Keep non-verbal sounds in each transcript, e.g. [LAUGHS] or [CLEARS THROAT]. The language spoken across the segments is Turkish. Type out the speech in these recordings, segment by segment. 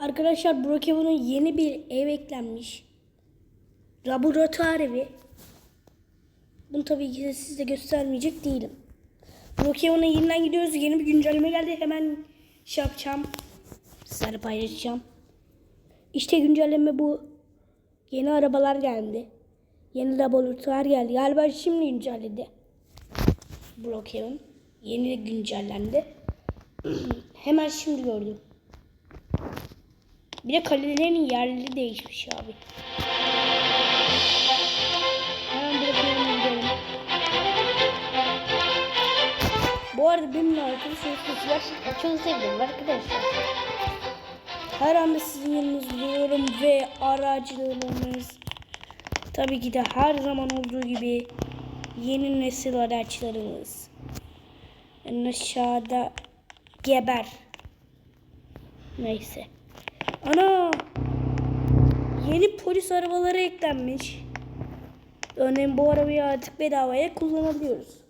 Arkadaşlar Brokeman'a yeni bir ev eklenmiş. Laboratuvar evi. Bunu tabii ki de size göstermeyecek değilim. Brokeman'a yeniden gidiyoruz. Yeni bir güncelleme geldi. Hemen şey yapacağım. Sizlerle paylaşacağım. İşte güncelleme bu. Yeni arabalar geldi. Yeni laboratuvar geldi. Galiba şimdi güncelledi. Brokeman. Yeni güncellendi. [CLEARS THROAT] Hemen şimdi gördüm. Bir de kalelerin yerleri değişmiş abi. Hemen bırakalım gidelim. Bu arada benimle arkadaşlar gerçekten çok sevdim arkadaşlar. Her anda sizin yanınızda duruyorum ve aracılarımız tabii ki de her zaman olduğu gibi yeni nesil araçlarımız. En aşağıda geber. Neyse. Ana! Yeni polis arabaları eklenmiş. Örneğin bu arabayı artık bedavaya kullanabiliyoruz.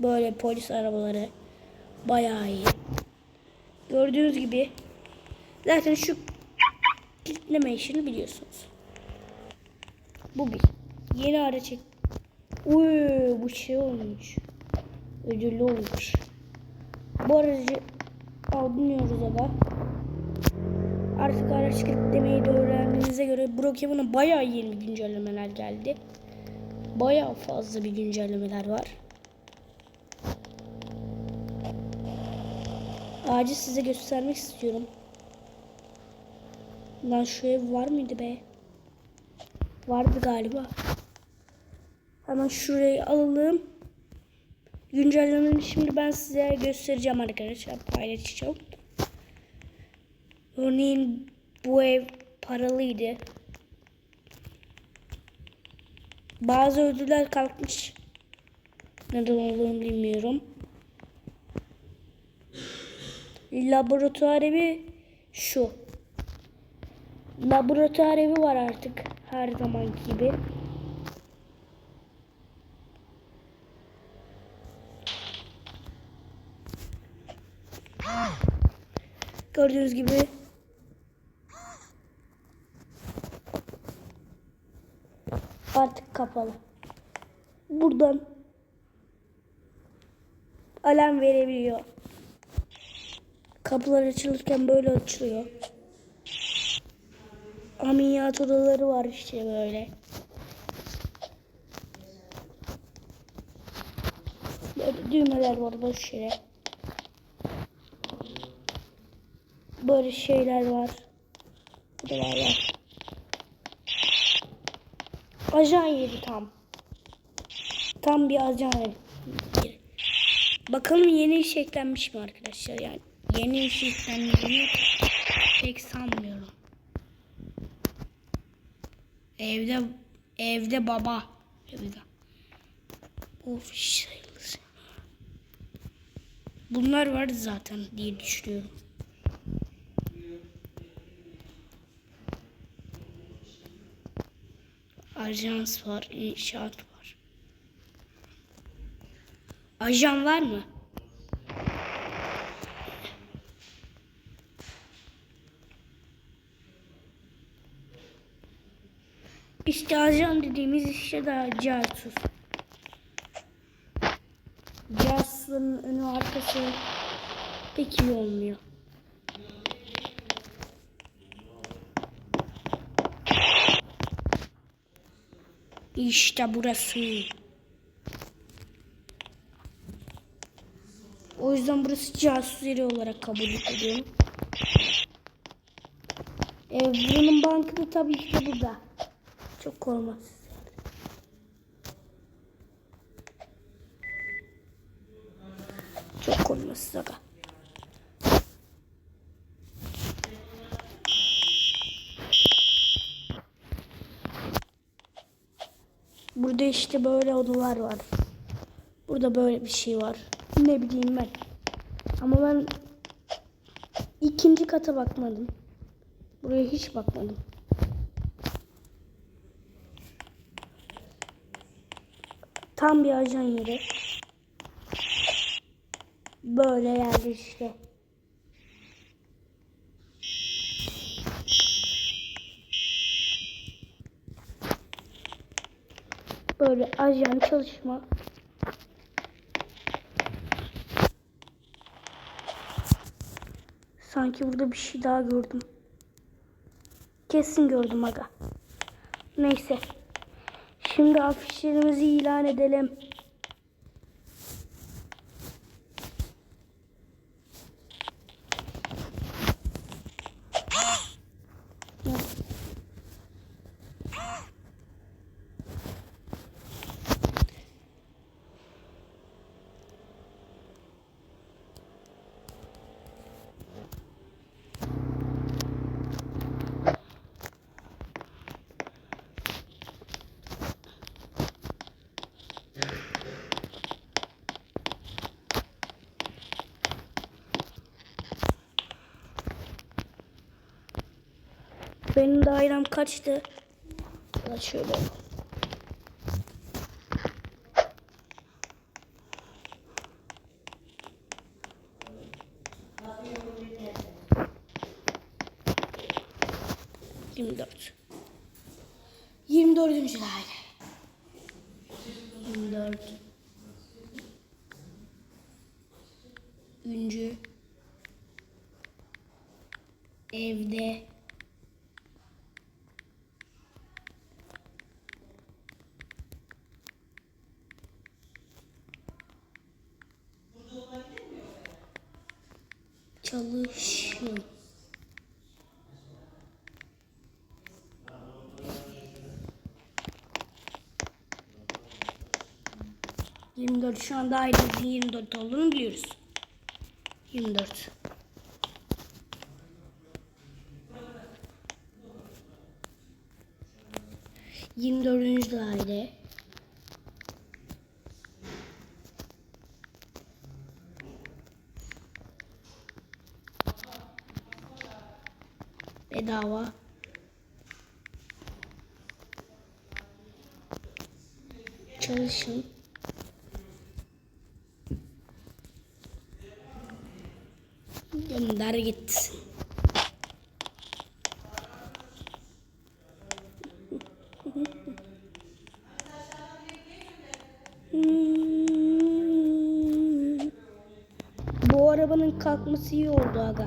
Böyle polis arabaları bayağı iyi. Gördüğünüz gibi zaten şu kilitleme işini biliyorsunuz. Bu bir. Yeni araç Uy, bu şey olmuş. Ödüllü olmuş. Bu aracı alınıyoruz aga. Artık araç kilitlemeyi de öğrendiğinize göre Brokeman'a bayağı yeni güncellemeler geldi. Bayağı fazla bir güncellemeler var. Ağacı size göstermek istiyorum. Lan şu ev var mıydı be? Vardı galiba. Hemen şurayı alalım. Güncellemeyi şimdi ben size göstereceğim arkadaşlar. Paylaşacağım. Örneğin bu ev paralıydı. Bazı ödüller kalkmış. Neden olduğunu bilmiyorum. Laboratuvar evi şu. Laboratuvar evi var artık. Her zamanki gibi. Gördüğünüz gibi artık kapalı. Buradan alarm verebiliyor. Kapılar açılırken böyle açılıyor. Ameliyat odaları var işte böyle. Düğmeler var boş yere. Böyle şeyler var. Buralar var. Ajan yeri tam. Tam bir ajan yeri. Bakalım yeni iş eklenmiş mi arkadaşlar yani. Yeni iş eklendiğini pek sanmıyorum. Evde evde baba evde. Of sayılır. Bunlar var zaten diye düşünüyorum. Ajans var, inşaat var. Ajan var mı? İşte ajan dediğimiz işte daha casus. Casusların önü arkası pek iyi olmuyor. İşte burası. O yüzden burası casus yeri olarak kabul ediyorum. Ee, bunun bankı da tabii ki de burada. Çok korumasız. Çok korumasız aga. Burada işte böyle odalar var. Burada böyle bir şey var. Ne bileyim ben. Ama ben ikinci kata bakmadım. Buraya hiç bakmadım. Tam bir ajan yeri. böyle yerler işte. Böyle ajan çalışma. Sanki burada bir şey daha gördüm. Kesin gördüm aga. Neyse. Şimdi afişlerimizi ilan edelim. Benim dairem kaçtı? Ya şöyle. Yirmi dört. Yirmi dördüncü daire. Yirmi dört. Üncü. Evde. 14 şu anda ayrıntı 24 olduğunu biliyoruz. 24. Yirmi dördüncü daire. Bedava. Çalışın. Gönder gitsin. Bu arabanın kalkması iyi oldu aga.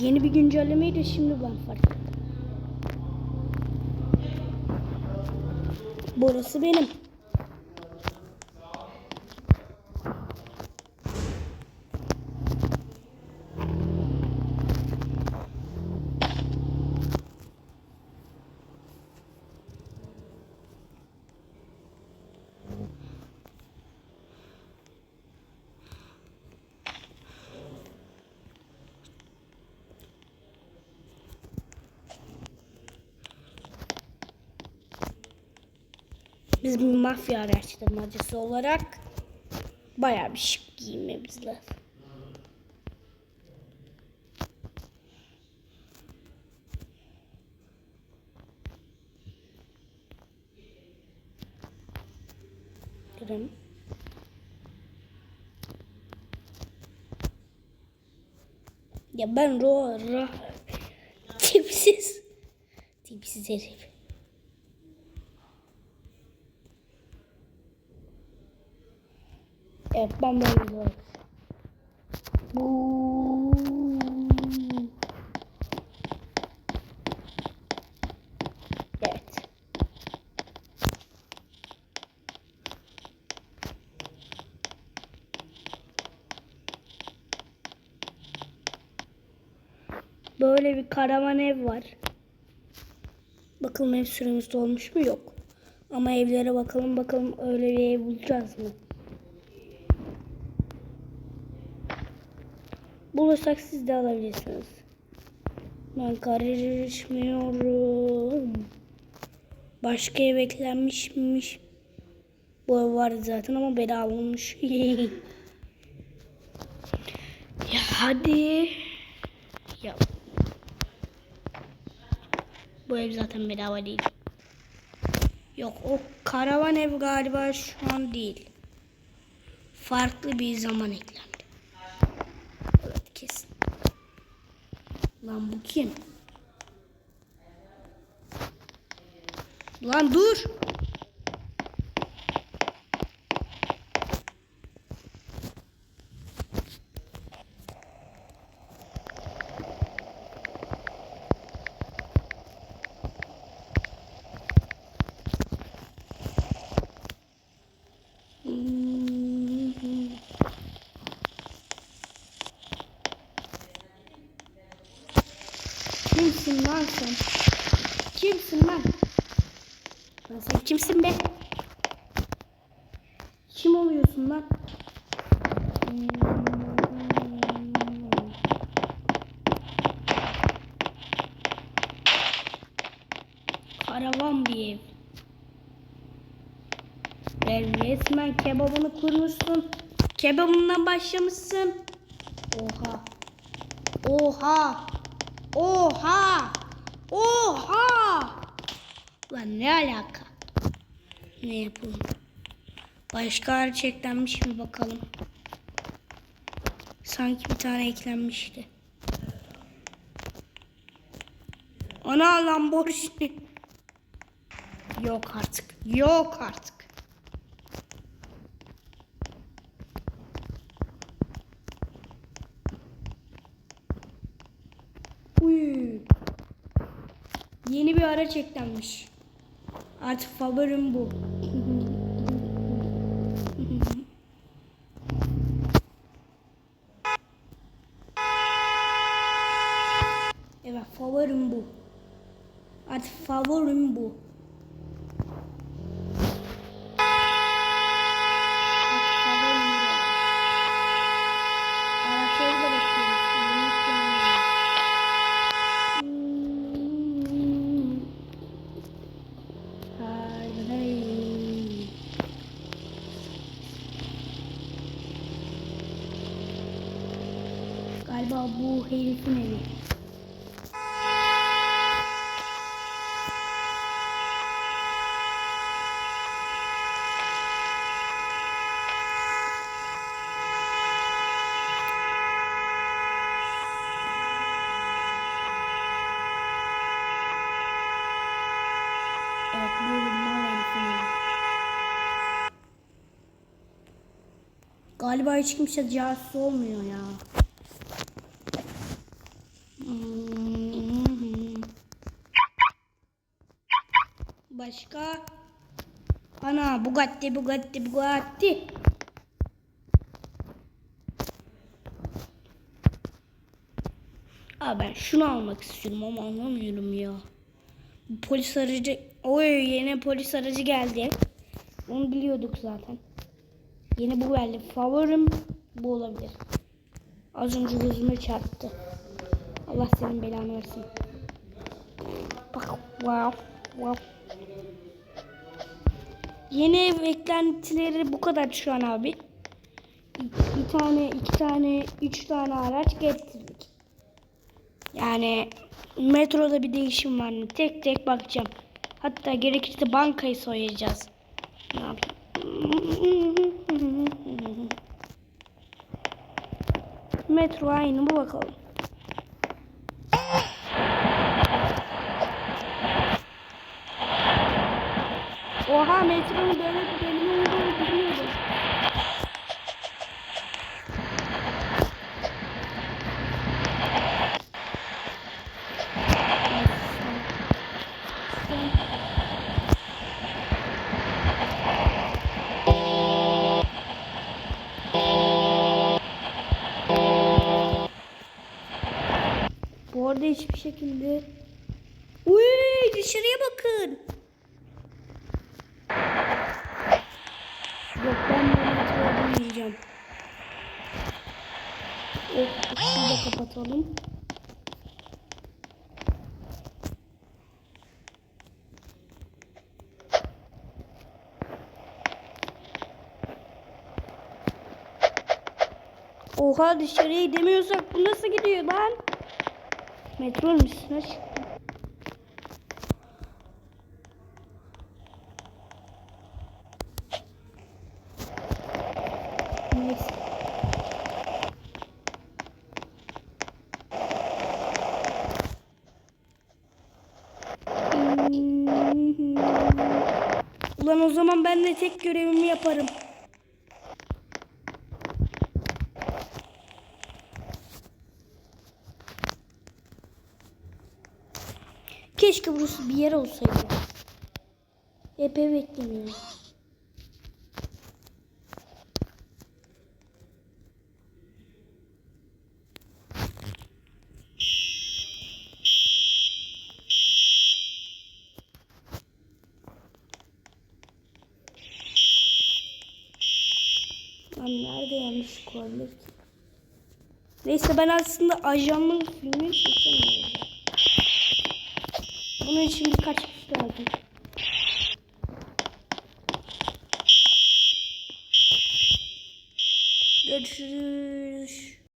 Yeni bir güncellemeyi de şimdi ben fark ettim. Burası benim. Biz bir mafya araştırmacısı olarak bayağı bir şık giyinmemiz lazım. Ya ben ro, ro [LAUGHS] tipsiz tipsiz herif. Evet ben böyle gidiyorum. Bu. Evet. Böyle bir karavan ev var. Bakalım ev süremiz dolmuş mu? Yok. Ama evlere bakalım bakalım öyle bir ev bulacağız mı? Bulursak siz de alabilirsiniz. Ben karışmıyorum. Başka ev eklenmişmiş. Bu ev vardı zaten ama bedava olmuş. [LAUGHS] ya hadi. Ya. Bu ev zaten bedava değil. Yok o karavan ev galiba şu an değil. Farklı bir zaman eklendi. Lan bu kim? Lan dur. Kimsin lan sen? Kimsin lan? Lan sen kimsin be? Kim oluyorsun lan? Karavan bir ev. Ve resmen kebabını kurmuşsun. Kebabından başlamışsın. Oha. Oha. Oha. Oha. Lan ne alaka? Ne yapalım? Başka hariç eklenmiş mi bakalım? Sanki bir tane eklenmişti. Ana lan borçlu. Yok artık. Yok artık. Uy. Yeni bir araç eklenmiş. Artık favorim bu. Evet favorim bu. Artık favorim bu. Artık favorim bu. Araçları da bekliyoruz. Yeni eklenmiş. Hmm. Haydi, haydi. Bu. Evet bu mal herifin evi. Galiba hiç kimse casus olmuyor ya. Başka? Ana Bugatti Bugatti Bugatti. Aa ben şunu almak istiyorum ama anlamıyorum ya. Polis aracı. Oy yeni polis aracı geldi. Onu biliyorduk zaten. Yeni bu geldi. Favorim bu olabilir. Az önce gözüme çarptı. Allah senin belanı versin. Bak wow wow. Yeni ev eklentileri bu kadar şu an abi. Bir tane, iki tane, üç tane araç getirdik. Yani metroda bir değişim var mı? Tek tek bakacağım. Hatta gerekirse bankayı soyacağız. Ne yapayım? [LAUGHS] Metro aynı mı bakalım. Oha metronun böyle bir bölümü olduğunu bilmiyordum. Bu arada hiçbir şekilde... Uy dışarıya bakın. Yok ben bu metroya binmeyeceğim. Işığı da kapatalım. Oha dışarıya gidemiyorsak bu nasıl gidiyor lan? Metronun üstüne çıktım. Neyse. Ulan o zaman ben de tek görevimi yaparım. Keşke burası bir yer olsaydı. Epey beklemiyor. Olabilir ki? Neyse ben aslında ajanlık filmi çekemiyorum. Bunun için birkaç kişi lazım.